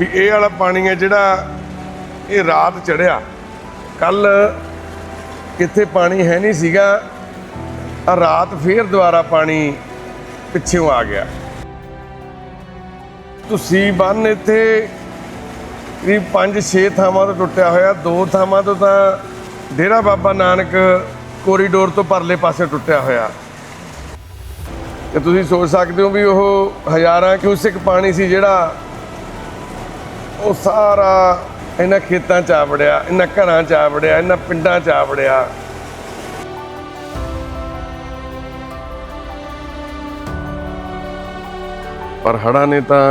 ਵੀ ਇਹ ਵਾਲਾ ਪਾਣੀ ਹੈ ਜਿਹੜਾ ਇਹ ਰਾਤ ਚੜਿਆ। ਕੱਲ ਇੱਥੇ ਪਾਣੀ ਹੈ ਨਹੀਂ ਸੀਗਾ ਆ ਰਾਤ ਫੇਰ ਦੁਬਾਰਾ ਪਾਣੀ ਪਿੱਛੇੋਂ ਆ ਗਿਆ। ਤੁਸੀਂ ਬੰਨ ਇੱਥੇ ਵੀ 5-6 ਥਾਵਾਂ ਤੋਂ ਟੁੱਟਿਆ ਹੋਇਆ, ਦੋ ਥਾਵਾਂ ਤੋਂ ਤਾਂ ਡੇਰਾ ਬਾਬਾ ਨਾਨਕ ਕੋਰੀਡੋਰ ਤੋਂ ਪਰਲੇ ਪਾਸੇ ਟੁੱਟਿਆ ਹੋਇਆ। ਤੇ ਤੁਸੀਂ ਸੋਚ ਸਕਦੇ ਹੋ ਵੀ ਉਹ ਹਜ਼ਾਰਾਂ ਕਿਊਸਿਕ ਪਾਣੀ ਸੀ ਜਿਹੜਾ ਉਹ ਸਾਰਾ ਇਹਨਾਂ ਖੇਤਾਂ ਚ ਆਵੜਿਆ ਇਹਨਾਂ ਘਰਾਂ ਚ ਆਵੜਿਆ ਇਹਨਾਂ ਪਿੰਡਾਂ ਚ ਆਵੜਿਆ ਪਰ ਹੜ੍ਹਾਂ ਨੇ ਤਾਂ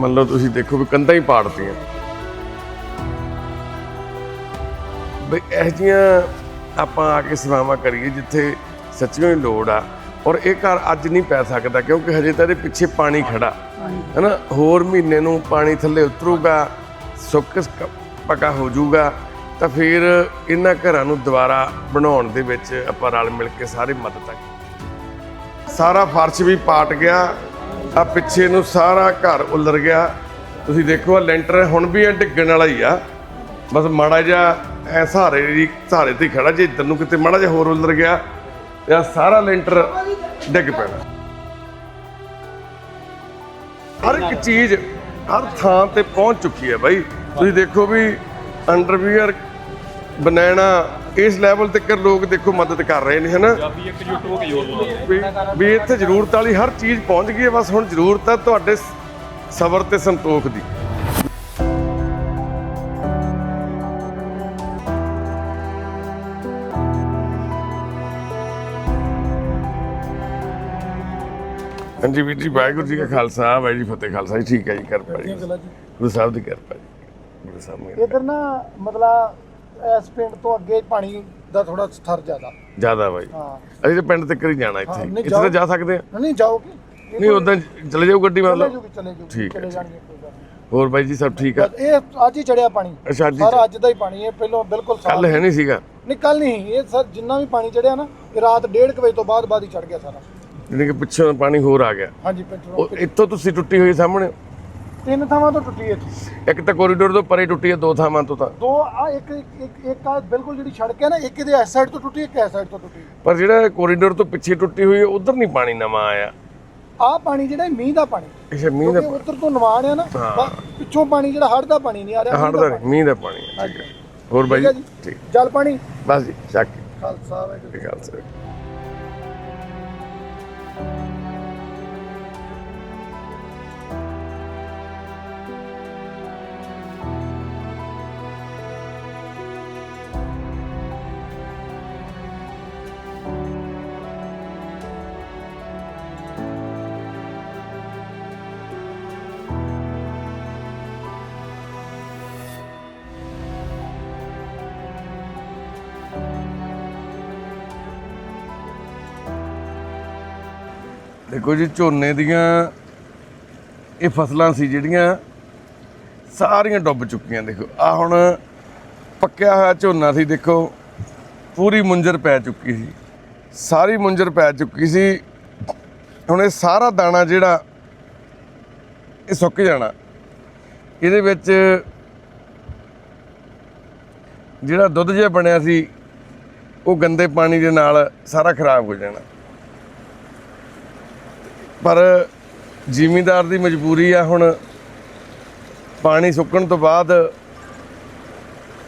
ਮੰਨ ਲਓ ਤੁਸੀਂ ਦੇਖੋ ਵੀ ਕੰਧਾਂ ਹੀ ਪਾੜਤੀਆਂ ਬਈ ਇਹ ਜੀਆਂ ਆਪਾਂ ਆ ਕੇ ਸੇਵਾਵਾਂ ਕਰੀਏ ਜਿੱਥੇ ਸੱਚੀਓ ਹੀ ਲੋੜ ਆ। ਔਰ ਇਹ ਘਰ ਅੱਜ ਨਹੀਂ ਪੈ ਸਕਦਾ ਕਿਉਂਕਿ ਹਜੇ ਤਾਂ ਇਹਦੇ ਪਿੱਛੇ ਪਾਣੀ ਖੜਾ। ਹੈ ਨਾ ਹੋਰ ਮਹੀਨੇ ਨੂੰ ਪਾਣੀ ਥੱਲੇ ਉਤਰੂਗਾ, ਸੁੱਕ ਪਕਾ ਪੱਕਾ ਹੋ ਜਾਊਗਾ। ਤਾਂ ਫਿਰ ਇਹਨਾਂ ਘਰਾਂ ਨੂੰ ਦੁਬਾਰਾ ਬਣਾਉਣ ਦੇ ਵਿੱਚ ਆਪਾਂ ਰਲ ਮਿਲ ਕੇ ਸਾਰੇ ਮਦਦ ਕਰੀਏ ਸਾਰਾ ਫਰਸ਼ ਵੀ ਪਾਟ ਗਿਆ, ਆ ਪਿੱਛੇ ਨੂੰ ਸਾਰਾ ਘਰ ਉਲਰ ਗਿਆ। ਤੁਸੀਂ ਦੇਖੋ ਆ ਲੈਂਟਰ ਹੁਣ ਵੀ ਇਹ ਡਿੱਗਣ ਵਾਲਾ ਹੀ ਆ। ਬਸ ਮਾੜਾ ਜਿਹਾ ਐ ਸਹਾਰੇ ਦੀ ਸਹਾਰੇ ਤੇ ਹੀ ਖੜਾ, ਜੇ ਇੱਧਰ ਨੂੰ ਕਿਤੇ ਮਾੜਾ ਜਿਹਾ ਹੋਰ ਉਲਰ ਗਿਆ, ਤੇ ਸਾਰਾ ਲੈਂਟਰ ਡਿੱਗ ਪੈਣਾ। ਹਰ ਇੱਕ ਚੀਜ਼ ਹਰ ਥਾਂ ਤੇ ਪਹੁੰਚ ਚੁੱਕੀ ਹੈ ਬਾਈ। ਤੁਸੀਂ ਦੇਖੋ ਵੀ ਅੰਡਰਵੀਅਰ ਬਣਾਣਾ ਇਸ ਲੈਵਲ ਤੱਕ ਲੋਕ ਦੇਖੋ ਮਦਦ ਕਰ ਰਹੇ ਨੇ ਹਨਾ? ਵੀ ਇੱਥੇ ਜ਼ਰੂਰਤ ਵਾਲੀ ਹਰ ਚੀਜ਼ ਪਹੁੰਚ ਗਈ ਹੈ ਬਸ ਹੁਣ ਜ਼ਰੂਰਤ ਹੈ ਤੁਹਾਡੇ ਸਬਰ ਤੇ ਸੰਤੋਖ ਦੀ। ਹਾਂਜੀ ਵੀਰ ਜੀ ਵਾਹਿਗੁਰੂ ਜੀ ਕਾ ਖਾਲਸਾ ਵਾਹਿਗੁਰੂ ਜੀ ਫਤਿਹ ਖਾਲਸਾ ਜੀ ਠੀਕ ਹੈ ਜੀ ਕਿਰਪਾ ਜੀ। ਗੁਰੂ ਸਾਹਿਬ ਦੀ ਕਿਰਪਾ ਜੀ ਗੁਰੂ ਸਾਹਿਬ ਮੇਰ ਇਧਰ ਨਾ ਮਤਲਬ ਇਸ ਪਿੰਡ ਤੋਂ ਅੱਗੇ ਪਾਣੀ ਦਾ ਥੋੜਾ ਸਥਰ ਜ਼ਿਆਦਾ। ਜ਼ਿਆਦਾ ਬਾਈ ਹਾਂ। ਅਸੀਂ ਤਾਂ ਪਿੰਡ ਤੱਕ ਹੀ ਜਾਣਾ ਇੱਥੇ। ਇੱਥੇ ਤਾਂ। ਜਾ ਸਕਦੇ ਆ। ਨਹੀਂ ਜਾਓਗੇ? ਨਹੀਂ ਉਦਾਂ ਚਲੇ ਜਾਓ ਗੱਡੀ ਮਤਲਬ ਠੀਕ ਹੈ। ਹੋਰ ਬਾਈ ਜੀ ਸਭ ਠੀਕ ਆ? ਇਹ ਅੱਜ ਹੀ ਚੜਿਆ ਪਾਣੀ। ਅੱਛਾ ਜੀ ਸਾਰਾ ਅੱਜ ਦਾ ਹੀ ਪਾਣੀ ਹੈ ਪਹਿਲਾਂ ਬਿਲਕੁਲ ਕੱਲ ਹੈ ਨਹੀਂ ਸੀਗਾ। ਨਹੀਂ ਕੱਲ ਨਹੀਂ ਇਹ ਸਰ ਜਿੰਨਾ ਵੀ ਪਾਣੀ ਚੜਿਆ ਨਾ ਰਾਤ 1:30 ਵਜੇ ਤੋਂ ਬਾਅਦ ਬਾਅਦ ਹੀ ਚੜ ਗਿਆ ਸਾਰਾ। ਜਿਹਨੇ ਕਿ ਪਿੱਛੋਂ ਪਾਣੀ ਹੋਰ ਆ ਗਿਆ। ਹਾਂਜੀ ਪਿੰਡ ਉਹ ਇੱਥੋਂ ਤੁਸੀਂ ਟੁੱਟੀ ਹੋਈ ਸਾਹਮਣੇ? ਤਿੰਨ ਥਾਵਾਂ ਤੋਂ ਟੁੱਟੀ ਇੱਥੇ। ਇੱਕ ਤਾਂ ਕੋਰੀਡੋਰ ਤੋਂ ਪਰੇ ਟੁੱਟੀ ਹੈ ਦੋ ਥਾਵਾਂ ਤੋਂ ਤਾਂ। ਦੋ ਆ ਇੱਕ ਇੱਕ ਇੱਕ ਆ ਬਿਲਕੁਲ ਜਿਹੜੀ ਸੜਕ ਹੈ ਨਾ ਇੱਕ ਇਹਦੇ ਇਸ ਸਾਈਡ ਤੋਂ ਟੁੱਟੀ ਇੱਕ ਇਸ ਸਾਈਡ ਤੋਂ ਟੁੱਟੀ। ਪਰ ਜਿਹੜਾ ਕੋਰੀਡੋਰ ਤੋਂ ਪਿੱਛੇ ਟੁੱਟੀ ਹੋਈ ਹੈ ਉਧਰ ਨਹੀਂ ਪਾਣੀ ਨਵਾਂ ਆਇਆ। ਆਹ ਪਾਣੀ ਜਿਹੜਾ ਮੀਂਹ ਦਾ ਪਾਣੀ। ਅੱਛਾ ਮੀਂਹ ਦਾ ਉੱਧਰ ਤੋਂ ਨਿਵਾਣ ਆ ਨਾ ਹਾਂ। ਪਿੱਛੋਂ ਪਾਣੀ ਜਿਹੜਾ ਹੜ੍ਹ ਦਾ ਪਾਣੀ ਨਹੀਂ ਆ ਰਿਹਾ ਮੀਂਹ ਹੜਦਾ ਨਹੀਂ ਮੀਂਹ ਦਾ ਪਾਣੀ ਹੈ ਠੀਕ ਹੈ। ਹੋਰ ਬਾਈ ਠੀਕ ਹੈ ਜੀ? ਜੀ। ਜਲ ਪਾਣੀ। ਬਸ ਜੀ ਚੱਕ। ਖਾਲਸਾ ਵਾਹਿਗੁਰੂ। ਇਹ ਗੱਲ ਦੇਖੋ ਜੀ, ਝੋਨੇ ਦੀਆਂ ਇਹ ਫਸਲਾਂ ਸੀ ਜਿਹੜੀਆਂ ਸਾਰੀਆਂ ਡੁੱਬ ਚੁੱਕੀਆਂ, ਦੇਖੋ। ਆ ਹੁਣ ਪੱਕਿਆ ਹੋਇਆ ਝੋਨਾ ਸੀ, ਦੇਖੋ, ਪੂਰੀ ਮੁੰਜਰ ਪੈ ਚੁੱਕੀ ਸੀ। ਸਾਰੀ ਮੁੰਜਰ ਪੈ ਚੁੱਕੀ ਸੀ। ਹੁਣ ਇਹ ਸਾਰਾ ਦਾਣਾ ਜਿਹੜਾ, ਇਹ ਸੁੱਕ ਜਾਣਾ। ਇਹਦੇ ਵਿੱਚ ਜਿਹੜਾ ਦੁੱਧ ਜਿਹਾ ਬਣਿਆ ਸੀ, ਉਹ ਗੰਦੇ ਪਾਣੀ ਦੇ ਨਾਲ ਸਾਰਾ ਖਰਾਬ ਹੋ ਜਾਣਾ। ਪਰ ਜ਼ਿਮੀਂਦਾਰ ਦੀ ਮਜਬੂਰੀ ਆ ਹੁਣ ਪਾਣੀ ਸੁੱਕਣ ਤੋਂ ਬਾਅਦ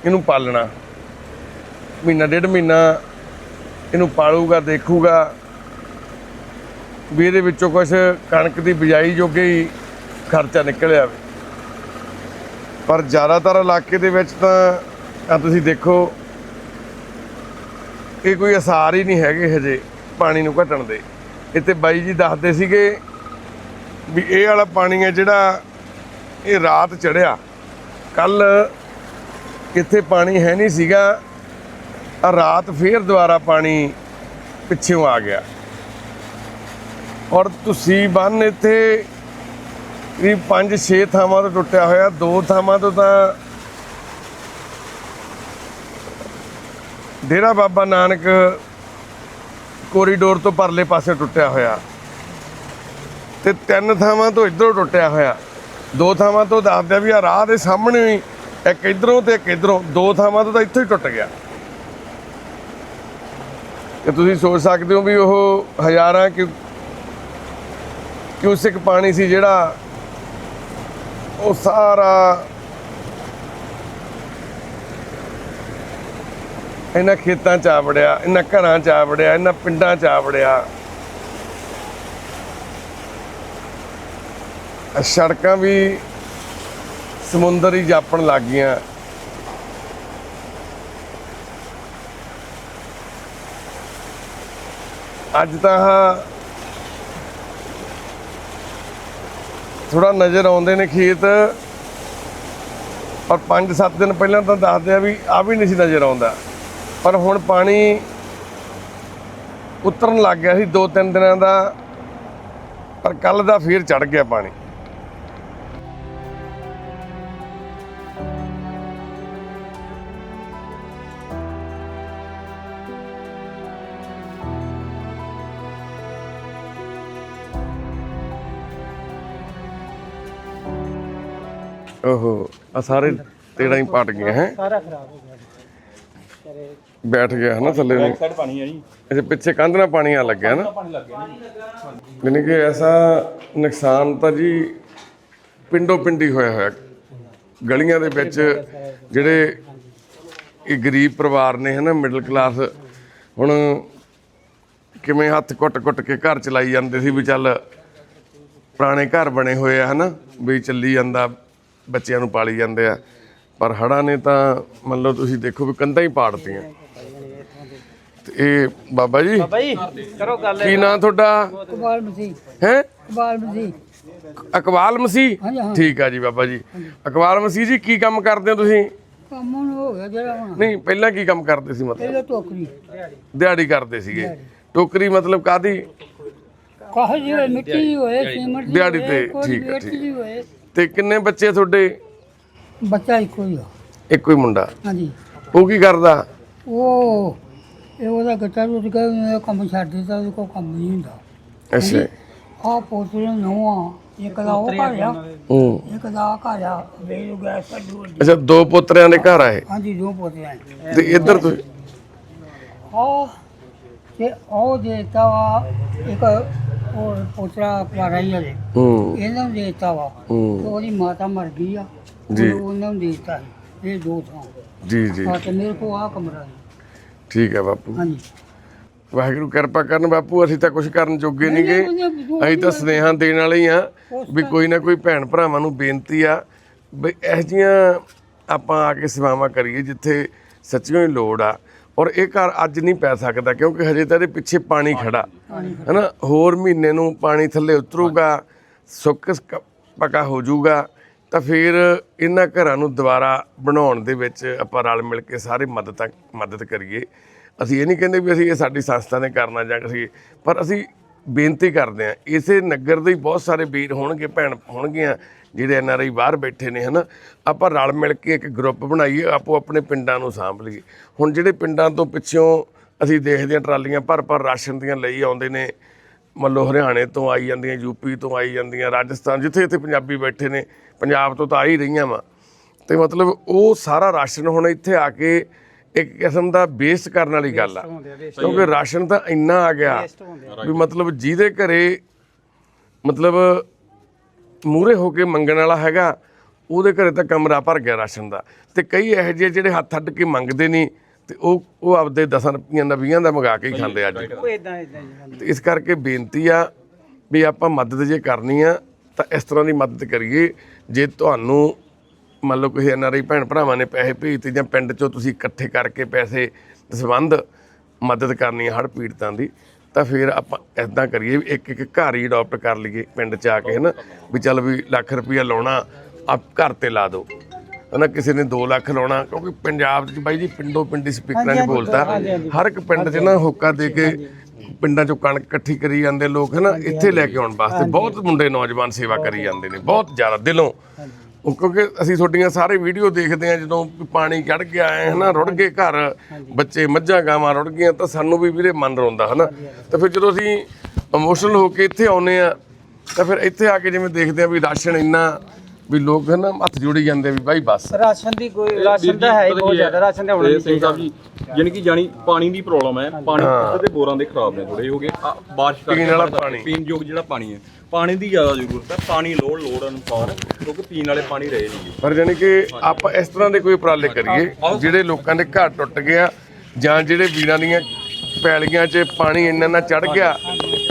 ਇਹਨੂੰ ਪਾਲਣਾ। ਮਹੀਨਾ ਡੇਢ ਮਹੀਨਾ ਇਹਨੂੰ ਪਾਲੂਗਾ, ਦੇਖੂਗਾ ਵੀ ਇਹਦੇ ਵਿੱਚੋਂ ਕੁਝ ਕਣਕ ਦੀ ਬਿਜਾਈ ਜੋਗੇ ਹੀ ਖਰਚਾ ਨਿਕਲਿਆ ਪਰ ਜ਼ਿਆਦਾਤਰ ਇਲਾਕੇ ਦੇ ਵਿੱਚ ਤਾਂ ਆ ਤੁਸੀਂ ਦੇਖੋ, ਇਹ ਕੋਈ ਅਸਾਰ ਹੀ ਨਹੀਂ ਹੈਗੇ ਹਜੇ ਪਾਣੀ ਨੂੰ ਘਟਣ ਦੇ। ਇੱਥੇ ਬਾਈ ਜੀ ਦੱਸਦੇ ਸੀਗੇ ਵੀ ਇਹ ਵਾਲਾ ਪਾਣੀ ਹੈ ਜਿਹੜਾ ਇਹ ਰਾਤ ਚੜਿਆ। ਕੱਲ ਇੱਥੇ ਪਾਣੀ ਹੈ ਨਹੀਂ ਸੀਗਾ ਆ ਰਾਤ ਫੇਰ ਦੁਬਾਰਾ ਪਾਣੀ ਪਿੱਛੇੋਂ ਆ ਗਿਆ। ਔਰ ਤੁਸੀਂ ਬੰਨ ਇੱਥੇ ਵੀ 5-6 ਥਾਵਾਂ ਤੋਂ ਟੁੱਟਿਆ ਹੋਇਆ, ਦੋ ਥਾਵਾਂ ਤੋਂ ਤਾਂ ਡੇਰਾ ਬਾਬਾ ਨਾਨਕ ਕੋਰੀਡੋਰ ਤੋਂ ਪਰਲੇ ਪਾਸੇ ਟੁੱਟਿਆ ਹੋਇਆ। ਤੇ ਤਿੰਨ ਥਾਵਾਂ ਤੋਂ ਇਧਰੋਂ ਟੁੱਟਿਆ ਹੋਇਆ। ਦੋ ਥਾਵਾਂ ਤੋਂ ਦੱਸਦੇ ਵੀ ਆ ਰਾਹ ਦੇ ਸਾਹਮਣੇ ਹੀ ਇੱਕ ਇਧਰੋਂ ਤੇ ਇੱਕ ਇਧਰੋਂ। ਦੋ ਥਾਵਾਂ ਤੋਂ ਤਾਂ ਇੱਥੋਂ ਹੀ ਟੁੱਟ ਗਿਆ। ਤੇ ਤੁਸੀਂ ਸੋਚ ਸਕਦੇ ਹੋ ਵੀ ਉਹ ਹਜ਼ਾਰਾਂ ਕਿ ਕਿਊਸਿਕ ਪਾਣੀ ਸੀ ਜਿਹੜਾ ਉਹ ਸਾਰਾ ਇਹਨਾਂ ਖੇਤਾਂ ਚ ਆ ਵੜਿਆ, ਇਹਨਾਂ ਘਰਾਂ ਚ ਆ ਵੜਿਆ, ਇਹਨਾਂ ਪਿੰਡਾਂ ਚ ਆ ਵੜਿਆ। ਸੜਕਾਂ ਵੀ ਸਮੁੰਦਰ ਹੀ ਜਾਪਣ ਲੱਗ ਗਈਆਂ। ਅੱਜ ਤਾਂ ਥੋੜਾ ਨਜ਼ਰ ਆਉਂਦੇ ਨੇ ਖੇਤ। ਔਰ 5-7 ਦਿਨ ਪਹਿਲਾਂ ਤਾਂ ਦੱਸਦੇ ਆ ਵੀ ਆ ਵੀ ਨਹੀਂ ਸੀ ਨਜ਼ਰ ਆਉਂਦਾ। ਪਰ ਹੁਣ ਪਾਣੀ ਉਤਰਨ ਲੱਗ ਗਿਆ ਸੀ 2-3 ਦਿਨਾਂ ਦਾ, ਪਰ ਕੱਲ ਦਾ ਫੇਰ ਚੜ ਗਿਆ ਪਾਣੀ। ਓਹੋ ਆ ਸਾਰੇ ਤੇੜਾ ਹੀ ਪਟ ਗਏ ਹੈ? ਸਾਰਾ ਖਰਾਬ ਹੋ ਗਿਆ। ਬੈਠ ਗਿਆ ਹੈ ਨਾ ਥੱਲੇ ਨੂੰ। ਸਾਈਡ ਪਾਣੀ ਹੈ ਜੀ। ਅੱਛਾ ਪਿੱਛੇ ਕੰਧ ਨਾਲ ਪਾਣੀ ਆ ਲੱਗਿਆ ਨਾ। ਪਾਣੀ ਲੱਗ ਗਿਆ ਯਾਨੀ ਕਿ ਐਸਾ ਨੁਕਸਾਨ ਤਾਂ ਜੀ ਪਿੰਡੋ ਪਿੰਡੀ ਹੋਇਆ ਹੋਇਆ। ਗਲੀਆਂ ਦੇ ਵਿੱਚ ਜਿਹੜੇ ਇਹ ਗਰੀਬ ਪਰਿਵਾਰ ਨੇ ਹਨਾ ਮਿਡਲ ਕਲਾਸ ਹੁਣ ਕਿਵੇਂ ਹੱਥ ਕੁੱਟ-ਕੁੱਟ ਕੇ ਘਰ ਚਲਾਈ ਜਾਂਦੇ ਸੀ ਵੀ ਚੱਲ ਪੁਰਾਣੇ ਘਰ ਬਣੇ ਹੋਏ ਆ ਹਨਾ ਵੀ ਚੱਲੀ ਜਾਂਦਾ ਬੱਚਿਆਂ ਨੂੰ ਪਾਲੀ ਜਾਂਦੇ ਆ। ਪਰ ਹੜ੍ਹਾਂ ਨੇ ਤਾਂ ਮੰਨ ਲਓ ਤੁਸੀਂ ਦੇਖੋ ਵੀ ਕੰਧਾਂ ਹੀ ਪਾੜਤੀਆਂ। ਤੇ ਇਹ ਬਾਬਾ ਜੀ? ਬਾਈ ਕਰੋ ਗੱਲ। ਕੀ ਨਾਂ ਤੁਹਾਡਾ? ਕਬਾਲ ਮਸੀਹ। ਹੈ? ਕਬਾਲ ਮਸੀਹ। ਅਕਵਾਲ ਮਸੀਹ? ਠੀਕ ਆ ਜੀ ਬਾਬਾ ਜੀ। ਅਕਵਾਲ ਮਸੀਹ ਜੀ ਕੀ ਕੰਮ ਕਰਦੇ ਹੋ ਤੁਸੀਂ? ਕੰਮ ਹੁਣ ਹੋ ਗਿਆ ਜਿਹੜਾ ਹੁਣ। ਨਹੀਂ ਪਹਿਲਾਂ ਕੀ ਕੰਮ ਕਰਦੇ ਸੀ ਮਤਲਬ? ਪਹਿਲਾਂ ਟੋਕਰੀ। ਦਿਹਾੜੀ ਕਰਦੇ ਸੀਗੇ। ਟੋਕਰੀ ਮਤਲਬ ਕਾਦੀ ਕਾਹ ਜੀ ਹੋਏ? ਮਿੱਟੀ ਹੋਏ ਸੀਮਟ ਦੀ ਦਿਹਾੜੀ ਤੇ, ਠੀਕ ਹੈ, ਠੀਕ। ਤੇ ਕਿੰਨੇ ਬੱਚੇ ਤੁਹਾਡੇ? ਬੱਚਾ ਇੱਕੋ ਹੀ ਆ। ਇੱਕੋ ਹੀ ਮੁੰਡਾ? ਹਾਂਜੀ। ਉਹ ਕੀ ਕਰਦਾ? ਉਹ ਇਹ ਉਹਦਾ ਗੱਟਾ ਰੁੱਟ ਗਿਆ ਉਹਨੇ ਕੰਮ ਛੱਡ ਦਿੱਤਾ ਉਹਦੇ ਕੋਲ ਕੰਮ ਨਹੀਂ ਹੁੰਦਾ। ਅੱਛਾ। ਆ ਪੋਤਰੇ ਨੋਆ ਇੱਕ ਦਾ ਉਹ ਘਰ ਆ ਹੂੰ। ਇੱਕ ਦਾ ਘਰ ਆ ਵੇਲ ਗਿਆ ਸੱਡੂ ਅੱਛਾ ਦੋ ਪੁੱਤਰਿਆਂ ਦੇ ਘਰ ਆਏ ਹਾਂਜੀ ਦੋ ਪੋਤਰੇ ਆ ਤੇ ਇੱਧਰ ਤੁਸੀਂ? ਉਹ ਤੇ ਉਹ ਦੇਤਾ ਵਾ ਇੱਕ ਉਹ ਪੋਤਰਾ ਪਿਆਰਾ ਹੀ ਹਲੇ ਹੂੰ। ਇਹਨਾਂ ਨੂੰ ਦੇਤਾ ਵਾ। ਤੇ ਉਹਦੀ ਮਾਤਾ ਮਰ ਗਈ ਆ। ਜੀ। ਉਹ ਉਹਨਾਂ ਨੂੰ ਦੇਤਾ ਸੀ। ਇਹ ਦੋ ਥਾਂ ਜੀ ਜੀ। ਹਾਂ ਤੇ ਮੇਰੇ ਕੋਲ ਆ ਕਮਰਾ ਹੈ। ਠੀਕ ਹੈ ਬਾਪੂ। ਹਾਂਜੀ। ਵਾਹਿਗੁਰੂ ਕਿਰਪਾ ਕਰਨ ਬਾਪੂ ਅਸੀਂ ਤਾਂ ਕੁਝ ਕਰਨ ਜੋਗੇ ਨਹੀਂਗੇ। ਅਸੀਂ ਤਾਂ ਸੁਨੇਹਾ ਦੇਣ ਵਾਲੇ ਹੀ ਆ ਵੀ ਕੋਈ ਨਾ ਕੋਈ ਭੈਣ ਭਰਾਵਾਂ ਨੂੰ ਬੇਨਤੀ ਆ ਵੀ ਇਹੋ ਜਿਹੀਆਂ ਆਪਾਂ ਆ ਕੇ ਸੇਵਾਵਾਂ ਕਰੀਏ ਜਿੱਥੇ ਸੱਚੀਓ ਹੀ ਲੋੜ ਆ। ਔਰ ਇਹ ਘਰ ਅੱਜ ਨਹੀਂ ਪੈ ਸਕਦਾ ਕਿਉਂਕਿ ਹਜੇ ਤਾਂ ਇਹਦੇ ਪਿੱਛੇ ਪਾਣੀ ਖੜਾ। ਹੈਨਾ? ਹੋਰ ਮਹੀਨੇ ਨੂੰ ਪਾਣੀ ਥੱਲੇ ਉਤਰੂਗਾ ਸੁੱਕ ਸ- ਪੱਕਾ ਹੋ ਜਾਊਗਾ। ਤਾਂ ਫਿਰ ਇਹਨਾਂ ਘਰਾਂ ਨੂੰ ਦੁਬਾਰਾ ਬਣਾਉਣ ਦੇ ਵਿੱਚ ਆਪਾਂ ਰਲ ਮਿਲ ਕੇ ਸਾਰੇ ਮਦਦ ਮਦਦ ਕਰੀਏ। ਅਸੀਂ ਇਹ ਨਹੀਂ ਕਹਿੰਦੇ ਵੀ ਅਸੀਂ ਇਹ ਸਾਡੀ ਸੰਸਥਾ ਨੇ ਕਰਨਾ ਜਾਂ ਅਸੀਂ ਪਰ ਅਸੀਂ ਬੇਨਤੀ ਕਰਦੇ ਹਾਂ, ਇਸੇ ਨਗਰ ਦੇ ਹੀ ਬਹੁਤ ਸਾਰੇ ਵੀਰ ਹੋਣਗੇ, ਭੈਣ ਹੋਣਗੀਆਂ, ਜਿਹੜੇ ਐਨ ਆਰ ਆਈ ਬਾਹਰ ਬੈਠੇ ਨੇ, ਹਨਾ? ਆਪਾਂ ਰਲ ਮਿਲ ਕੇ ਇੱਕ ਗਰੁੱਪ ਬਣਾਈਏ, ਆਪੋ ਆਪਣੇ ਪਿੰਡਾਂ ਨੂੰ ਸਾਂਭ ਲਈਏ। ਹੁਣ ਜਿਹੜੇ ਪਿੰਡਾਂ ਤੋਂ ਪਿੱਛੋਂ ਅਸੀਂ ਦੇਖਦੇ ਹਾਂ ਟਰਾਲੀਆਂ ਭਰ ਭਰ ਰਾਸ਼ਨ ਦੀਆਂ ਲਈ ਆਉਂਦੇ ਨੇ ਮੰਨ ਲਓ ਹਰਿਆਣੇ ਤੋਂ ਆਈ ਜਾਂਦੀਆਂ ਯੂਪੀ ਤੋਂ ਆਈ ਜਾਂਦੀਆਂ ਰਾਜਸਥਾਨ ਜਿੱਥੇ ਇੱਥੇ ਪੰਜਾਬੀ ਬੈਠੇ ਨੇ ਪੰਜਾਬ ਤੋਂ ਤਾਂ ਆ ਹੀ ਰਹੀਆਂ ਵਾ। ਤੇ ਮਤਲਬ ਉਹ ਸਾਰਾ ਰਾਸ਼ਨ ਹੁਣ ਇੱਥੇ ਆ ਕੇ ਇੱਕ ਕਿਸਮ ਦਾ ਵੇਸਟ ਕਰਨ ਵਾਲੀ ਗੱਲ ਆ। ਕਿਉਂਕਿ ਰਾਸ਼ਨ ਤਾਂ ਇੰਨਾ ਆ ਗਿਆ ਵੀ ਮਤਲਬ ਜਿਹਦੇ ਘਰੇ ਮਤਲਬ ਮੂਰੇ ਹੋ ਕੇ ਮੰਗਣ ਵਾਲਾ ਹੈਗਾ ਉਹਦੇ ਘਰੇ ਤਾਂ ਕਮਰਾ ਭਰ ਗਿਆ ਰਾਸ਼ਨ ਦਾ। ਤੇ ਕਈ ਇਹੋ ਜਿਹੇ ਜਿਹੜੇ ਹੱਥ ਅੱਡ ਕੇ ਮੰਗਦੇ ਨਹੀਂ ਤੇ ਉਹ ਉਹ ਆਪਦੇ 10 ਰੁਪਈਆਂ ਦਾ 20 ਦਾ ਮੰਗਾ ਕੇ ਹੀ ਖਾਂਦੇ ਅੱਜ। ਉਹ ਇਦਾਂ ਇਦਾਂ ਜੀ ਤੇ ਇਸ ਕਰਕੇ ਬੇਨਤੀ ਆ ਵੀ ਆਪਾਂ ਮਦਦ ਜੇ ਕਰਨੀ ਆ ਤਾਂ ਇਸ ਤਰ੍ਹਾਂ ਦੀ ਮਦਦ ਕਰੀਏ। ਜੇ ਤੁਹਾਨੂੰ ਮੰਨ ਲਓ ਕਿਸੇ ਐਨਆਰਆਈ ਭੈਣ ਭਰਾਵਾਂ ਨੇ ਪੈਸੇ ਭੇਜਤੇ ਜਾਂ ਪਿੰਡ ਚੋਂ ਤੁਸੀਂ ਇਕੱਠੇ ਕਰਕੇ ਪੈਸੇ ਸੰਬੰਧ ਮਦਦ ਕਰਨੀ ਆ ਹੜ੍ਹ ਪੀੜਤਾਂ ਦੀ ਤਾਂ ਫਿਰ ਆਪਾਂ ਇਦਾਂ ਕਰੀਏ ਵੀ ਇੱਕ ਇੱਕ ਘਰ ਹੀ ਅਡਾਪਟ ਕਰ ਲਈਏ ਪਿੰਡ ਚ ਆ ਕੇ ਹਨਾ? ਵੀ ਚੱਲ ਵੀ ਲੱਖ ਰੁਪਈਆ ਲਾਉਣਾ ਆਪ ਘਰ ਤੇ ਲਾ ਦਿਓ। ਹਨਾ ਕਿਸੇ ਨੇ 2 ਲੱਖ ਲਾਉਣਾ ਕਿਉਂਕਿ ਪੰਜਾਬ 'ਚ ਬਾਈ ਜੀ ਪਿੰਡੋ ਪਿੰਡੀ ਸਪੀਕਰਾਂ 'ਚ ਬੋਲਦਾ। ਹਰ ਇੱਕ ਪਿੰਡ 'ਚ ਨਾ ਹੋਕਾ ਦੇ ਕੇ ਪਿੰਡਾਂ 'ਚੋਂ ਕਣਕ ਇਕੱਠੀ ਕਰੀ ਜਾਂਦੇ ਲੋਕ ਹਨਾ ਇੱਥੇ ਲੈ ਕੇ ਆਉਣ ਵਾਸਤੇ ਬਹੁਤ ਮੁੰਡੇ ਨੌਜਵਾਨ ਸੇਵਾ ਕਰੀ ਜਾਂਦੇ ਨੇ ਬਹੁਤ ਜ਼ਿਆਦਾ ਦਿਲੋਂ। ਉਹ ਕਿਉਂਕਿ ਅਸੀਂ ਤੁਹਾਡੀਆਂ ਸਾਰੇ ਵੀਡੀਓ ਦੇਖਦੇ ਆ ਜਦੋਂ ਪਾਣੀ ਚੜ ਗਿਆ ਹੈ ਹਨਾ ਰੁੜ ਗਏ ਘਰ ਬੱਚੇ ਮੱਝਾਂ ਗਾਵਾਂ ਰੁੜ ਗਈਆਂ ਤਾਂ ਸਾਨੂੰ ਵੀ ਵੀਰੇ ਮਨ ਰੋਂਦਾ ਹਨਾ। ਤਾਂ ਫਿਰ ਜਦੋਂ ਅਸੀਂ ਇਮੋਸ਼ਨਲ ਹੋ ਕੇ ਇੱਥੇ ਆਉਨੇ ਆ ਤਾਂ ਫਿਰ ਇੱਥੇ ਆ ਕੇ ਜਿਵੇਂ ਦੇਖਦੇ ਆ ਵੀ ਰਾਸ਼ਨ ਇੰਨਾ ਵੀ ਲੋਕ ਨਾ ਹੱਥ ਜੋੜੀ ਜਾਂਦੇ ਵੀ ਬਾਈ ਬਸ। ਰਾਸ਼ਨ ਦੀ ਕੋਈ ਰਾਸ਼ਨ ਤਾਂ ਹੈ ਹੀ ਬਹੁਤ ਜ਼ਿਆਦਾ ਰਾਸ਼ਨ ਤਾਂ ਹੋਣਾ ਸਿੰਘ ਸਾਹਿਬ ਜੀ ਜਾਣੀ ਕਿ ਜਾਣੀ ਪਾਣੀ ਦੀ ਪ੍ਰੋਬਲਮ ਹੈ। ਪਾਣੀ। ਤੇ ਬੋਰਾਂ ਦੇ ਖਰਾਬ ਨੇ ਥੋੜੇ ਹੋ ਗਏ। ਆ, ਬਾਰਿਸ਼ ਕਰਕੇ ਪੀਣ ਵਾਲਾ ਪਾਣੀ। ਪੀਣ। ਯੋਗ ਜਿਹੜਾ ਪਾਣੀ ਹੈ ਪਾਣੀ ਦੀ ਜ਼ਿਆਦਾ ਜ਼ਰੂਰਤ ਹੈ। ਪਾਣੀ ਲੋੜ ਲੋੜ ਅਨੁਸਾਰ ਕਿਉਂਕਿ ਪੀਣ ਵਾਲੇ ਪਾਣੀ ਰਹੇ ਨਹੀਂ ਪਰ ਜਾਣੀ ਕਿ ਆਪਾਂ ਇਸ ਤਰ੍ਹਾਂ ਦੇ ਕੋਈ ਉਪਰਾਲੇ ਕਰੀਏ ਜਿਹੜੇ ਲੋਕਾਂ ਦੇ ਘਰ ਟੁੱਟ ਗਿਆ ਜਾਂ ਜਿਹੜੇ ਵੀਰਾਂ ਦੀਆਂ ਪੈਲੀਆਂ 'ਚ ਪਾਣੀ ਇੰਨਾ ਨਾ ਚੜ ਗਿਆ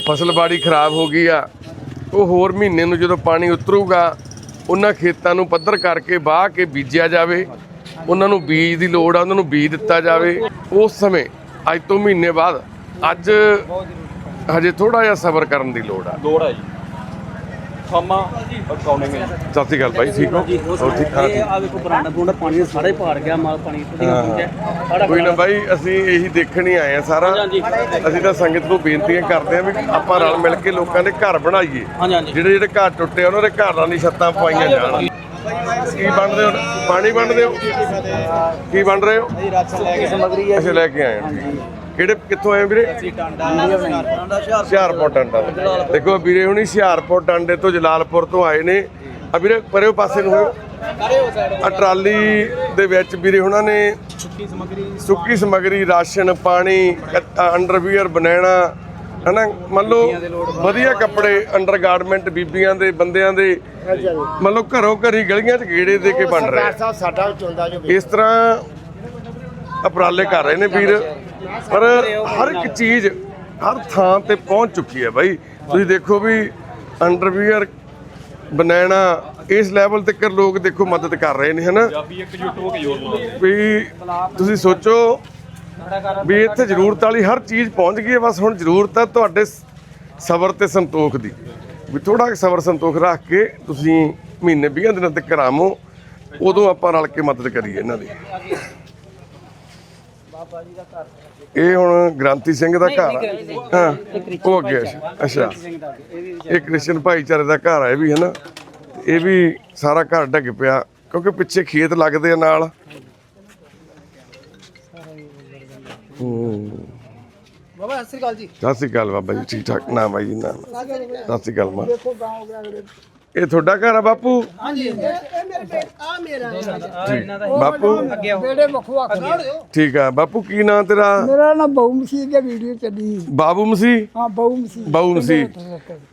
ਫਸਲਬਾੜੀ ਖਰਾਬ ਹੋ ਗਈ ਆ ਉਹ ਹੋਰ ਮਹੀਨੇ ਨੂੰ ਜਦੋਂ ਪਾਣੀ ਉਤਰੂਗਾ ਉਹਨਾਂ ਖੇਤਾਂ ਨੂੰ ਪੱਧਰ ਕਰਕੇ ਵਾਹ ਕੇ ਬੀਜਿਆ ਜਾਵੇ, ਉਹਨਾਂ ਨੂੰ ਬੀਜ ਦੀ ਲੋੜ ਆ, ਉਹਨਾਂ ਨੂੰ ਬੀਜ ਦਿੱਤਾ ਜਾਵੇ। ਉਸ ਸਮੇਂ, ਅੱਜ ਤੋਂ ਮਹੀਨੇ ਬਾਅਦ, ਅੱਜ ਹਜੇ ਥੋੜਾ ਜਿਹਾ ਸਬਰ ਕਰਨ ਦੀ ਲੋੜ ਆ। ਲੋੜ ਹੈ ਜੀ। ਖਾਮਾ ਅਕਾਊਂਟਿੰਗ ਹੈ ਸਤਿ ਸ਼੍ਰੀ ਅਕਾਲ ਭਾਈ ਠੀਕ ਹੋ? ਹੋਰ ਠੀਕ ਠਾਕ? ਆ ਵੇਖੋ ਬਰਾਂਡਾ ਬਰੂੰਡਾ ਪਾਣੀ ਸਾਰੇ ਪਾੜ ਗਿਆ ਮਾਲ ਪਾਣੀ ਪਹੁੰਚਿਆ ਕੋਈ ਨਾ ਬਾਈ ਅਸੀਂ ਇਹੀ ਦੇਖਣ ਹੀ ਆਏ ਆ ਸਾਰਾ। ਅਸੀਂ ਤਾਂ ਸੰਗਤ ਨੂੰ ਬੇਨਤੀਆਂ ਕਰਦੇ ਆ ਵੀ ਆਪਾਂ ਰਲ ਮਿਲ ਕੇ ਲੋਕਾਂ ਦੇ ਘਰ ਬਣਾਈਏ। ਜਿਹੜੇ ਜਿਹੜੇ ਘਰ ਟੁੱਟੇ ਆ, ਉਹਨਾਂ ਦੇ ਘਰਾਂ ਦੀ ਛੱਤਾਂ ਪਵਾਈਆਂ ਜਾਣ। ਕੀ ਬਣਦੇ ਹੋ? ਪਾਣੀ ਬਣਦੇ ਹੋ? ਕੀ ਬਣ ਰਹੇ ਹੋ? ਸਮਗਰੀ ਅਸੀਂ ਲੈ ਕੇ ਆਏ ਹਾਂ। ਕਿਹੜੇ ਕਿੱਥੋਂ ਆਏ ਵੀਰੇ? ਹੁਸ਼ਿਆਰਪੁਰ ਟਾਂਡਾ। ਦੇਖੋ ਵੀਰੇ ਹੁਣੀ ਹੁਸ਼ਿਆਰਪੁਰ ਟਾਂਡੇ ਤੋਂ ਜਲਾਲਪੁਰ ਤੋਂ ਆਏ ਨੇ। ਆ ਵੀਰੇ ਪਰਿਓ ਪਾਸੇ ਨੂੰ ਹੋਇਓ। ਆ ਟਰਾਲੀ ਦੇ ਵਿੱਚ ਵੀਰੇ ਉਹਨਾਂ ਨੇ ਸੁੱਕੀ ਸਮਗਰੀ। ਰਾਸ਼ਨ ਪਾਣੀ ਅੰਡਰਵੀਅਰ ਬਨਾਣਾ ਹਨਾ? ਮੰਨ ਲਓ ਵਧੀਆ ਕੱਪੜੇ ਅੰਡਰਗਾਰਮੈਂਟ ਬੀਬੀਆਂ ਦੇ ਬੰਦਿਆਂ ਦੇ। ਮੰਨ ਲਓ ਘਰੋਂ ਘਰੀ ਗਲੀਆਂ 'ਚ ਗੇੜੇ ਦੇ ਕੇ ਬਣ ਰਹੇ ਇਸ ਤਰ੍ਹਾਂ ਉਪਰਾਲੇ ਕਰ ਰਹੇ ਨੇ ਵੀਰ। ਪਰ ਹਰ ਇੱਕ ਚੀਜ਼ ਹਰ ਥਾਂ ਤੇ ਪਹੁੰਚ ਚੁੱਕੀ ਹੈ ਬਾਈ। ਤੁਸੀਂ ਦੇਖੋ ਵੀ ਅੰਡਰਵੀਅਰ ਬਨਾਣਾ ਇਸ ਲੈਵਲ ਤੱਕ ਲੋਕ ਦੇਖੋ ਮਦਦ ਕਰ ਰਹੇ ਨੇ ਹਨਾ? ਵੀ ਤੁਸੀਂ ਸੋਚੋ ਵੀ ਇੱਥੇ ਜ਼ਰੂਰਤ ਵਾਲੀ ਹਰ ਚੀਜ਼ ਪਹੁੰਚ ਗਈ ਹੈ ਬਸ ਹੁਣ ਜ਼ਰੂਰਤ ਹੈ ਤੁਹਾਡੇ ਸਬਰ ਤੇ ਸੰਤੋਖ ਦੀ। ਵੀ ਥੋੜਾ ਸਬਰ ਸੰਤੋਖ ਰੱਖ ਕੇ ਤੁਸੀਂ ਮਹੀਨੇ 20 ਦਿਨਾਂ ਤੱਕ ਕਰਾਮੋ ਉਦੋਂ ਆਪਾਂ ਰਲ ਕੇ ਮਦਦ ਕਰੀਏ ਇਹਨਾਂ ਦੀ। ਇਹ ਹੁਣ ਗ੍ਰਾਂਤੀ ਸਿੰਘ ਦਾ ਘਰ ਆ? ਹਾਂ ਉਹ ਅੱਗੇ ਅੱਛਾ। ਅੱਛਾ। ਇਹ ਕ੍ਰਿਸ਼ਨ ਭਾਈਚਾਰੇ ਦਾ ਘਰ ਹੈ ਇਹ ਵੀ ਹੈ ਨਾ। ਤੇ ਇਹ ਵੀ ਸਾਰਾ ਘਰ ਡਿੱਗ ਪਿਆ ਕਿਉਂਕਿ ਪਿੱਛੇ ਖੇਤ ਲੱਗਦੇ ਆ ਨਾਲ। ਬਾਬਾ ਸਤਿ ਸ੍ਰੀ ਅਕਾਲ ਜੀ। ਸਤਿ ਸ਼੍ਰੀ ਅਕਾਲ ਬਾਬਾ ਜੀ ਠੀਕ ਠਾਕ? ਨਾ ਬਾਈ ਜੀ ਨਾ। ਸਤਿ ਸ਼੍ਰੀ ਅਕਾਲ। ਮਾਂ। ਦੇਖੋ ਗਾਉਂ ਗਿਆ ਅਗਲੇ ਇਹ ਤੁਹਾਡਾ ਘਰ ਆ ਬਾਪੂ? ਹਾਂਜੀ ਇਹ ਮੇਰੇ ਬੇਟ ਆ ਮੇਰਾ ਬਾਪੂ? ਬੇੜੇ। ਠੀਕ ਆ ਬਾਪੂ ਕੀ ਨਾਂ ਤੇਰਾ? ਮੇਰਾ ਨਾਮ ਬਹੁ ਮਸੀਹ ਦੀ ਵੀਡੀਓ ਚੱਲੀ ਬਾਬੂ ਮਸੀ ਹਾਂ ਬਹੁ ਮਸੀਹ। ਬਾਊ ਮਸੀ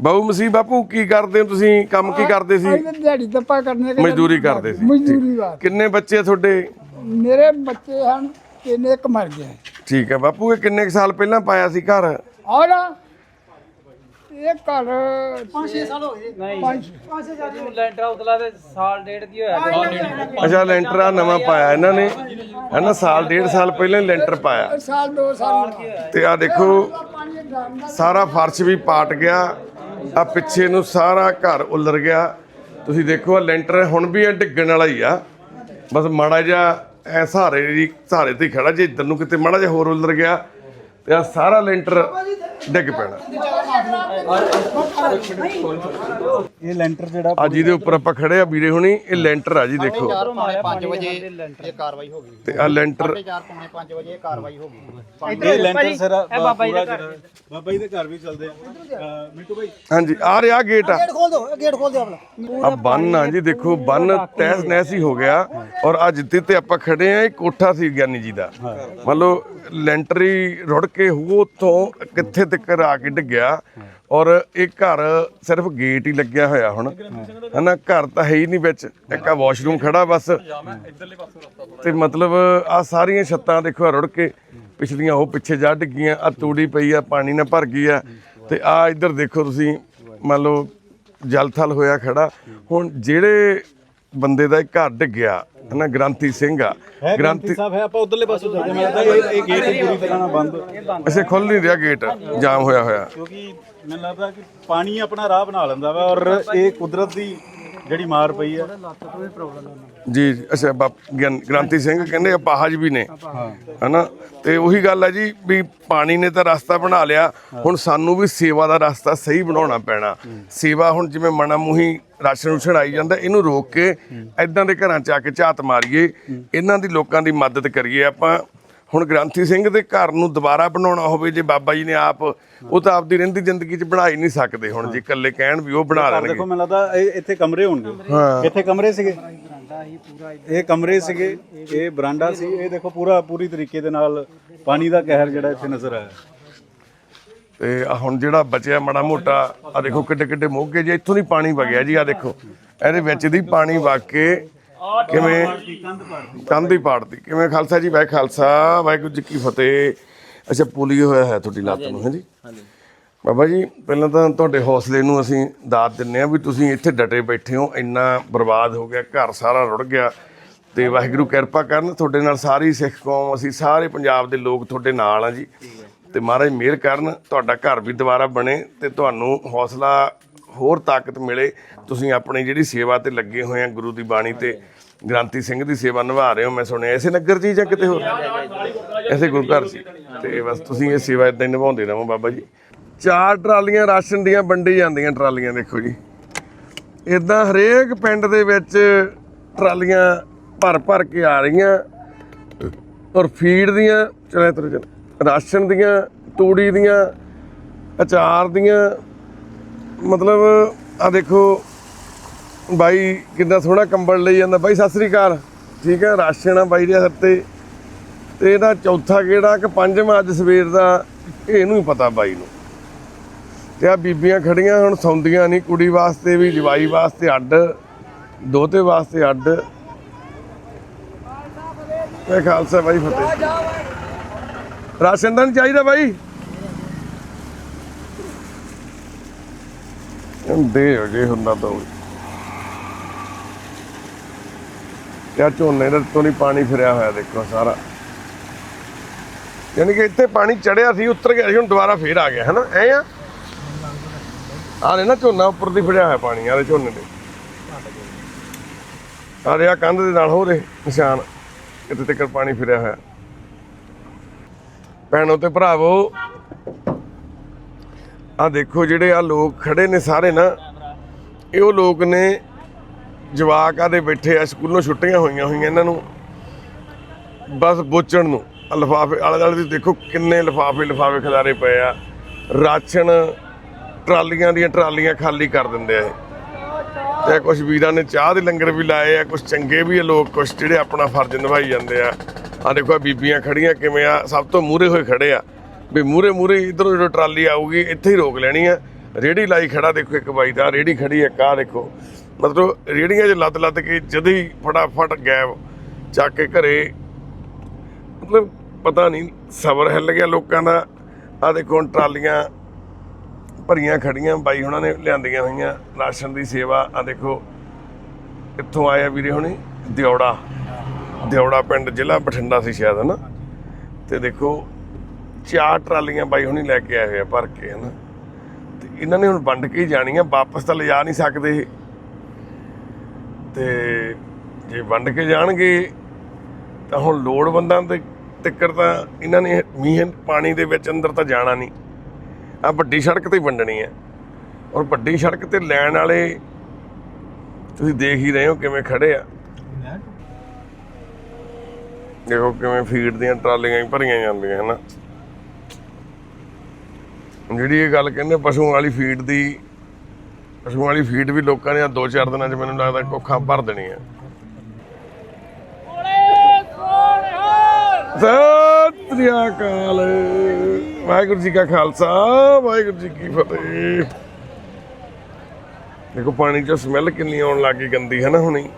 ਬਾਊ ਮਸੀ ਬਾਪੂ ਕੀ ਕਰਦੇ ਹੋ ਤੁਸੀਂ? ਕੰਮ ਕੀ ਕਰਦੇ ਸੀ? ਦਿਹਾੜੀ ਦੱਪਾ ਕਰਨੇ ਮਜ਼ਦੂਰੀ ਕਰਦੇ ਸੀ। ਮਜ਼ਦੂਰੀ। ਵਾਰ ਕਿੰਨੇ ਬੱਚੇ ਆ ਤੁਹਾਡੇ? ਮੇਰੇ ਬੱਚੇ ਹਨ ਤਿੰਨ ਇੱਕ ਮਰ ਗਿਆ। ਠੀਕ ਹੈ ਬਾਪੂ ਇਹ ਕਿੰਨੇ ਕੁ ਸਾਲ ਪਹਿਲਾਂ ਪਾਇਆ ਸੀ ਘਰ? ਔਰ ਇਹ ਘਰ 5-6 ਸਾਲ ਹੋ ਗਏ। ਨਹੀਂ। ਲੈਂਟਰ ਉਤਲਾ ਤੇ ਸਾਲ ਡੇਢ ਦੀ ਹੋਇਆ? ਅੱਛਾ ਲੈਂਟਰ ਆ ਨਵਾਂ ਪਾਇਆ ਇਹਨਾਂ ਨੇ। ਹੈ ਨਾ ਸਾਲ ਡੇਢ ਸਾਲ ਪਹਿਲਾਂ ਹੀ ਲੈਂਟਰ ਪਾਇਆ। ਸਾਲ ਦੋ ਸਾਲ। ਤੇ ਆ ਦੇਖੋ ਸਾਰਾ ਫਰਸ਼ ਵੀ ਪਾਟ ਗਿਆ। ਆ ਪਿੱਛੇ ਨੂੰ ਸਾਰਾ ਘਰ ਉਲਰ ਗਿਆ। ਤੁਸੀਂ ਦੇਖੋ ਆ ਲੈਂਟਰ ਹੁਣ ਵੀ ਇਹ ਡਿੱਗਣ ਵਾਲਾ ਹੀ ਆ। ਬਸ ਮਾੜਾ ਜਿਹਾ ਐ ਸਹਾਰੇ ਦੀ ਸਹਾਰੇ ਤੇ ਹੀ ਖੜਾ। ਜੇ ਇੱਧਰ ਨੂੰ ਕਿਤੇ ਮਾੜਾ ਜਿਹਾ ਹੋਰ ਉਲਰ ਗਿਆ ਤੇ ਆ ਸਾਰਾ ਲੈਂਟਰ ਡਿੱਗ ਪੈਣਾ। ਇਹ ਲੈਂਟਰ ਜਿਹੜਾ ਆ ਜਿਹਦੇ ਉੱਪਰ ਆਪਾਂ ਖੜੇ ਆ ਵੀਰੇ ਹੁਣੀ ਇਹ ਲੈਂਟਰ ਆ ਜੀ ਦੇਖੋ। 5 ਵਜੇ ਇਹ ਕਾਰਵਾਈ ਹੋ ਗਈ। ਤੇ ਆ ਲੈਂਟਰ 4 ਪੌਣੇ 5 ਵਜੇ ਇਹ ਕਾਰਵਾਈ ਹੋ ਗਈ। ਇਹ ਲੈਂਟਰ ਸਰ ਬਾਬਾ ਜੀ ਦਾ ਘਰ। ਬਾਬਾ ਜੀ ਦੇ ਘਰ ਵੀ ਚੱਲਦੇ ਆ। ਮਿੰਟੂ ਭਾਈ। ਹਾਂਜੀ ਆ ਰਿਹਾ ਗੇਟ ਆ। ਗੇਟ ਖੋਲ ਦੋ ਗੇਟ ਖੋਲ ਦਿਓ ਆਪਣਾ। ਆ ਬੰਨ ਆ ਜੀ ਦੇਖੋ ਬੰਨ ਤਹਿਸ ਨਹਿਸ ਹੀ ਹੋ ਗਿਆ। ਔਰ ਅੱਜ ਜਿੱਤੇ ਤੇ ਆਪਾਂ ਖੜੇ ਆ ਇਹ ਕੋਠਾ ਸੀ ਗਿਆਨੀ ਜੀ ਦਾ। ਮੰਨ ਲਓ ਲੈਂਟਰ ਰੁੜ ਕੇ ਹੋ ਉੱਥੋਂ ਕਿੱਥੇ ਤੱਕ ਆ ਕੇ ਡਿੱਗਿਆ। ਔਰ ਇਹ ਘਰ ਸਿਰਫ ਗੇਟ ਹੀ ਲੱਗਿਆ ਹੋਇਆ ਹੁਣ। ਹਨਾ, ਘਰ ਤਾਂ ਹੈ ਹੀ ਨਹੀਂ ਵਿੱਚ। ਇੱਕ ਆ ਵਾਸ਼ਰੂਮ ਖੜਾ ਬਸ। ਤੇ ਮਤਲਬ ਆ ਸਾਰੀਆਂ ਛੱਤਾਂ ਦੇਖੋ ਰੁੜ ਕੇ, ਪਿਛਲੀਆਂ ਉਹ ਪਿੱਛੇ ਜਾ ਡਿੱਗੀਆਂ ਆ ਤੂੜੀ ਪਈ ਆ, ਪਾਣੀ ਨਾਲ ਭਰ ਗਈ ਆ। ਤੇ ਆ ਇੱਧਰ ਦੇਖੋ ਤੁਸੀਂ, ਮੰਨ ਲਓ ਜਲ ਥਲ ਹੋਇਆ ਖੜਾ। ਹੁਣ ਜਿਹੜੇ ਬੰਦੇ ਦਾ ਇਹ ਘਰ ਡਿੱਗਿਆ ਹਨਾ ਗ੍ਰਾਂਤੀ ਸਿੰਘ ਆ। ਗ੍ਰਾਂਤੀ ਸਾਹਿਬ ਹੈ ਆਪਾਂ ਉਧਰਲੇ ਪਾਸੇ ਲੱਗਦਾ ਇਹ ਇਹ ਗੇਟ ਪੂਰੀ ਤਰ੍ਹਾਂ ਨਾਲ ਬੰਦ। ਅਸੇ ਖੁੱਲ ਨਹੀਂ ਰਿਹਾ ਗੇਟ ਜਾਮ ਹੋਇਆ ਹੋਇਆ। ਕਿਉਂਕਿ ਮੈਨੂੰ ਲੱਗਦਾ ਕਿ ਪਾਣੀ ਆਪਣਾ ਰਾਹ ਬਣਾ ਲੈਂਦਾ ਵਾ ਔਰ ਇਹ ਕੁਦਰਤ ਦੀ ਜਿਹੜੀ ਮਾਰ ਪਈ ਆ। ਜੀ ਅੱਛਾ ਬਾਪ ਗਿਆਨ- ਗ੍ਰਾਂਤੀ ਸਿੰਘ ਕਹਿੰਦੇ ਅਪਾਹਜ ਵੀ ਨੇ। ਹਨਾ? ਤੇ ਉਹੀ ਗੱਲ ਹੈ ਜੀ ਵੀ ਪਾਣੀ ਨੇ ਤਾਂ ਰਸਤਾ ਬਣਾ ਲਿਆ। ਹੁਣ ਸਾਨੂੰ ਵੀ ਸੇਵਾ ਦਾ ਰਸਤਾ ਸਹੀ ਬਣਾਉਣਾ ਪੈਣਾ। ਸੇਵਾ ਹੁਣ ਜਿਵੇਂ ਮਣਾ ਮੂਹੀ ਰਾਸ਼ਨ ਰੂਸ਼ਨ ਆਈ ਜਾਂਦਾ ਇਹਨੂੰ ਰੋਕ ਕੇ ਐਦਾਂ ਦੇ ਘਰਾਂ ਚ ਆ ਕੇ ਝਾਤ ਮਾਰੀਏ। ਇਹਨਾਂ ਦੀ ਲੋਕਾਂ ਦੀ ਮਦਦ ਕਰੀਏ ਆਪਾਂ। ਹੁਣ ਗ੍ਰੰਥੀ ਸਿੰਘ ਦੇ ਘਰ ਨੂੰ ਦੁਬਾਰਾ ਬਣਾਉਣਾ ਹੋਵੇ ਜੇ ਬਾਬਾ ਜੀ ਨੇ ਆਪ ਉਹ ਤਾਂ ਆਪਦੀ ਰਹਿੰਦੀ ਜ਼ਿੰਦਗੀ 'ਚ ਬਣਾ ਹੀ ਨਹੀਂ ਸਕਦੇ ਹੁਣ ਜੇ ਇਕੱਲੇ ਕਹਿਣ ਵੀ ਉਹ ਬਣਾ ਲੈਣਗੇ। ਦੇਖੋ ਮੈਨੂੰ ਲੱਗਦਾ ਇਹ ਇੱਥੇ ਕਮਰੇ ਹੋਣਗੇ। ਇੱਥੇ ਕਮਰੇ ਸੀਗੇ। ਇਹ ਕਮਰੇ ਸੀਗੇ ਇਹ ਬਰਾਂਡਾ ਸੀ। ਇਹ ਦੇਖੋ ਪੂਰਾ ਪੂਰੀ ਤਰੀਕੇ ਦੇ ਨਾਲ ਪਾਣੀ ਦਾ ਕਹਿਰ ਜਿਹੜਾ ਇੱਥੇ ਨਜ਼ਰ ਆਇਆ। ਤੇ ਹੁਣ ਜਿਹੜਾ ਬਚਿਆ ਮਾੜਾ ਮੋਟਾ ਆ ਦੇਖੋ ਕਿੱਡੇ ਕਿੱਡੇ ਮੋਗੇ ਜੇ ਇੱਥੋਂ ਦੀ ਪਾਣੀ ਵਗਿਆ ਜੀ ਆ ਦੇਖੋ। ਇਹਦੇ ਵਿੱਚ ਦੀ ਪਾਣੀ ਵਗ ਕੇ ਕਿਵੇਂ? ਕੰਧ ਹੀ ਪਾੜਦੀ। ਕਿਵੇਂ ਖਾਲਸਾ ਜੀ? ਵਾਹਿ ਖਾਲਸਾ ਵਾਹਿਗੁਰੂ ਜੀ ਕੀ ਫਤਿਹ। ਅੱਛਾ ਪੁਲੀ ਹੋਇਆ ਹੈ ਤੁਹਾਡੀ ਲੱਤ ਨੂੰ ਹਾਂਜੀ ਬਾਬਾ ਜੀ ਪਹਿਲਾਂ ਤਾਂ ਤੁਹਾਡੇ ਹੌਸਲੇ ਨੂੰ ਅਸੀਂ ਦਾਤ ਦਿੰਨੇ ਆ ਵੀ ਤੁਸੀਂ ਇੱਥੇ ਡਟੇ ਬੈਠੇ ਹੋ ਇੰਨਾ ਬਰਬਾਦ ਹੋ ਗਿਆ ਘਰ ਸਾਰਾ ਰੁੜ ਗਿਆ ਤੇ ਵਾਹਿਗੁਰੂ ਕਿਰਪਾ ਕਰਨ ਤੁਹਾਡੇ ਨਾਲ ਸਾਰੀ ਸਿੱਖ ਕੌਮ ਅਸੀਂ ਸਾਰੇ ਪੰਜਾਬ ਦੇ ਲੋਕ ਤੁਹਾਡੇ ਨਾਲ ਆ ਜੀ। ਤੇ ਮਹਾਰਾਜ ਮਿਹਰ ਕਰਨ ਤੁਹਾਡਾ ਘਰ ਵੀ ਦੁਬਾਰਾ ਬਣੇ ਤੇ ਤੁਹਾਨੂੰ ਹੌਸਲਾ ਹੋਰ ਤਾਕਤ ਮਿਲੇ। ਤੁਸੀਂ ਆਪਣੀ ਜਿਹੜੀ ਸੇਵਾ ਤੇ ਲੱਗੇ ਹੋਏ ਆ ਗੁਰੂ ਦੀ ਬਾਣੀ ਤੇ ਗ੍ਰਾਂਤੀ ਸਿੰਘ ਦੀ ਸੇਵਾ ਨਿਭਾ ਰਹੇ ਹੋ, ਮੈਂ ਸੁਣਿਆ, ਇਸੇ ਨਗਰ ਜੀ ਜਾਂ ਕਿਤੇ ਹੋਰ? ਐਸੇ ਗੁਰੂ ਘਰ ਸੀ ਤੇ ਬਸ ਤੁਸੀਂ ਇਹ ਸੇਵਾ ਇਦਾਂ ਹੀ ਨਿਭਾਉਂਦੇ ਰਹੋ ਬਾਬਾ ਜੀ। ਚਾਰ ਟਰਾਲੀਆਂ ਰਾਸ਼ਨ ਦੀਆਂ ਵੰਡੀ ਜਾਂਦੀਆਂ ਟਰਾਲੀਆਂ, ਦੇਖੋ ਜੀ। ਇਦਾਂ ਹਰੇਕ ਪਿੰਡ ਦੇ ਵਿੱਚ ਟਰਾਲੀਆਂ ਭਰ ਭਰ ਕੇ ਆ ਰਹੀਆਂ। ਔਰ ਫੀਡ ਦੀਆਂ, ਚਲੇ ਤੁਰ ਰਾਸ਼ਨ ਦੀਆਂ, ਤੂੜੀ ਦੀਆਂ, ਅਚਾਰ ਦੀਆਂ, ਮਤਲਬ ਆ ਦੇਖੋ ਬਾਈ ਕਿੰਨਾ ਸੋਹਣਾ ਕੰਬਲ ਲਈ ਜਾਂਦਾ। ਬਾਈ, ਸਤਿ ਸ੍ਰੀ ਅਕਾਲ। ਠੀਕ ਹੈ ਰਾਸ਼ਨ ਆ ਬਾਈ ਦੇ ਸਿਰ ਤੇ। ਤੇ ਇਹਦਾ ਚੌਥਾ ਕਿਹੜਾ ਕਿ ਪੰਜਵਾਂ ਅੱਜ ਸਵੇਰ ਦਾ, ਇਹਨੂੰ ਹੀ ਪਤਾ ਬਾਈ ਨੂੰ। ਤੇ ਆ ਬੀਬੀਆਂ ਖੜੀਆਂ ਹੁਣ, ਸੌਂਦੀਆਂ ਨਹੀਂ। ਕੁੜੀ ਵਾਸਤੇ ਵੀ, ਜਵਾਈ ਵਾਸਤੇ ਅੱਡ, ਦੋਤੇ ਵਾਸਤੇ ਅੱਡ। ਮੈਂ ਖਾਲਸਾ ਬਾਈ ਫਤਿਹ ਰਾਸ਼ਨ ਦਾ ਨਹੀਂ ਚਾਹੀਦਾ ਬਾਈ? ਦੇ ਜੇ ਹੁੰਦਾ ਤਾਂ ਯਾ ਝੋਨੇ ਦੇ ਤੋਂ ਨਹੀਂ ਪਾਣੀ ਫਿਰਿਆ ਹੋਇਆ, ਦੇਖੋ ਸਾਰਾ। ਯਾਨੀ ਕਿ ਇੱਥੇ ਪਾਣੀ ਚੜਿਆ ਸੀ, ਉੱਤਰ ਗਿਆ ਸੀ, ਹੁਣ ਦੁਬਾਰਾ ਫੇਰ ਆ ਗਿਆ ਹੈ ਨਾ ਐ ਆ? ਆ ਨਾ ਝੋਨਾ ਉੱਪਰ ਦੀ ਫਿਰਿਆ ਹੋਇਆ ਪਾਣੀ ਆਲੇ ਝੋਨੇ ਦੇ। ਆ ਰਿਹਾ ਕੰਧ ਦੇ ਨਾਲ ਹੋ ਰਹੇ ਨਿਸ਼ਾਨ ਕਿਤੇ ਤੱਕ ਪਾਣੀ ਫਿਰਿਆ ਹੋਇਆ। ਭੈਣੋ ਤੇ ਭਰਾਵੋ ਆ ਦੇਖੋ ਜਿਹੜੇ ਆ ਲੋਕ ਖੜੇ ਨੇ ਸਾਰੇ ਨਾ, ਇਹ ਉਹ ਲੋਕ ਨੇ ਜਵਾਕ ਆ ਬੈਠੇ ਆ, ਸਕੂਲੋਂ ਛੁੱਟੀਆਂ ਹੋਈਆਂ ਹੋਈਆਂ ਇਹਨਾਂ ਨੂੰ। ਬਸ ਬੋਚਣ ਨੂੰ ਆਹ ਲਿਫਾਫੇ ਆਲੇ ਦੁਆਲੇ ਦੀ ਦੇਖੋ ਕਿੰਨੇ ਲਿਫਾਫੇ ਲਿਫਾਫੇ ਖਿਲਾਰੇ ਪਏ ਆ। ਰਾਸ਼ਨ, ਟਰਾਲੀਆਂ ਦੀਆਂ ਟਰਾਲੀਆਂ ਖਾਲੀ ਕਰ ਦਿੰਦੇ ਆ ਇਹ। ਤੇ ਕੁਝ ਵੀਰਾਂ ਨੇ ਚਾਹ ਦੇ ਲੰਗਰ ਵੀ ਲਾਏ ਆ ਕੁਝ ਚੰਗੇ ਵੀ ਆ ਲੋਕ ਕੁਝ ਜਿਹੜੇ ਆਪਣਾ ਫਰਜ਼ ਨਿਭਾਈ ਜਾਂਦੇ ਆ। ਆ ਦੇਖੋ ਆਹ ਬੀਬੀਆਂ ਖੜੀਆਂ ਕਿਵੇਂ ਆ, ਸਭ ਤੋਂ ਮੂਰੇ ਹੋਏ ਖੜੇ ਆ। ਵੀ ਮੂਰੇ ਮੂਰੇ ਇਧਰੋਂ ਜਦੋਂ ਟਰਾਲੀ ਆਊਗੀ, ਇੱਥੇ ਹੀ ਰੋਕ ਲੈਣੀ ਆ। ਰੇੜੀ ਲਾਈ ਖੜਾ ਦੇਖੋ ਇੱਕ ਬਾਈ ਦਾ ਰੇੜੀ ਖੜੀ ਇੱਕ ਆ ਦੇਖੋ। ਮਤਲਬ ਰੇੜੀਆਂ 'ਚ ਲੱਦ ਲੱਦ ਕੇ ਜਦ ਹੀ ਫਟਾਫਟ ਗਾਇਬ ਚੱਕ ਕੇ ਘਰੇ, ਮਤਲਬ ਪਤਾ ਨਹੀਂ, ਸਬਰ ਹਿੱਲ ਗਿਆ ਲੋਕਾਂ ਦਾ। ਆ ਦੇਖੋ ਹੁਣ ਟਰਾਲੀਆਂ ਭਰੀਆਂ ਖੜੀਆਂ ਬਾਈ ਹੁਣਾਂ ਨੇ ਲਿਆਂਦੀਆਂ ਹੋਈਆਂ ਰਾਸ਼ਨ ਦੀ ਸੇਵਾ। ਆ ਦੇਖੋ ਕਿੱਥੋਂ ਆਇਆ ਵੀਰੇ ਹੁਣੀ ਦਿਉੜਾ ਦਿਉੜਾ ਪਿੰਡ, ਜ਼ਿਲ੍ਹਾ ਬਠਿੰਡਾ ਸੀ ਸ਼ਾਇਦ, ਹਨਾ? ਤੇ ਦੇਖੋ, ਚਾਰ ਟਰਾਲੀਆਂ ਬਾਈ ਹੁਣੀ ਲੈ ਕੇ ਆਏ ਹੋਏ ਆ ਭਰ ਕੇ, ਹਨਾ? ਤੇ ਇਹਨਾਂ ਨੇ ਹੁਣ ਵੰਡ ਕੇ ਜਾਣੀਆਂ, ਵਾਪਸ ਤਾਂ ਲਿਜਾ ਨਹੀਂ ਸਕਦੇ। ਤੇ ਜੇ ਵੰਡ ਕੇ ਜਾਣਗੇ, ਤਾਂ ਹੁਣ ਲੋੜਵੰਦਾਂ 'ਤੇ ਤਿੱਕਰ ਤਾਂ ਇਹਨਾਂ ਨੇ ਮੀਂਹ ਪਾਣੀ ਦੇ ਵਿੱਚ ਅੰਦਰ ਤਾਂ ਜਾਣਾ ਨਹੀਂ। ਆ ਵੱਡੀ ਸੜਕ ਤੇ ਵੰਡਣੀ ਹੈ। ਔਰ ਵੱਡੀ ਸੜਕ ਤੇ ਲੈਣ ਵਾਲੇ ਤੁਸੀਂ ਦੇਖ ਹੀ ਰਹੇ ਹੋ ਕਿਵੇਂ ਖੜੇ ਆ। ਦੇਖੋ ਕਿਵੇਂ ਫੀਡ ਦੀਆਂ ਟਰਾਲੀਆਂ ਹੀ ਭਰੀਆਂ ਜਾਂਦੀਆਂ ਹਨਾ। ਜਿਹੜੀ ਇਹ ਗੱਲ ਕਹਿੰਦੇ ਪਸ਼ੂਆਂ ਵਾਲੀ ਫੀਡ ਦੀ ਪਸ਼ੂਆਂ ਵਾਲੀ ਫੀਡ ਵੀ ਲੋਕਾਂ ਨੇ ਆ ਦੋ ਚਾਰ ਦਿਨਾਂ 'ਚ ਮੈਨੂੰ ਲੱਗਦਾ ਕੋਖਾਂ ਭਰ ਦੇਣੀਆਂ। ਆ ਸਤਿ ਸ੍ਰੀ ਅਕਾਲ। ਵਾਹਿਗੁਰੂ ਜੀ ਕਾ ਖਾਲਸਾ, ਵਾਹਿਗੁਰੂ ਜੀ ਕੀ ਫਤਿਹ। ਦੇਖੋ, ਪਾਣੀ 'ਚ ਸਮੈਲ ਕਿੰਨੀ ਆਉਣ ਲੱਗ ਗਈ ਗੰਦੀ, ਹੈ ਨਾ ਹੁਣੀ?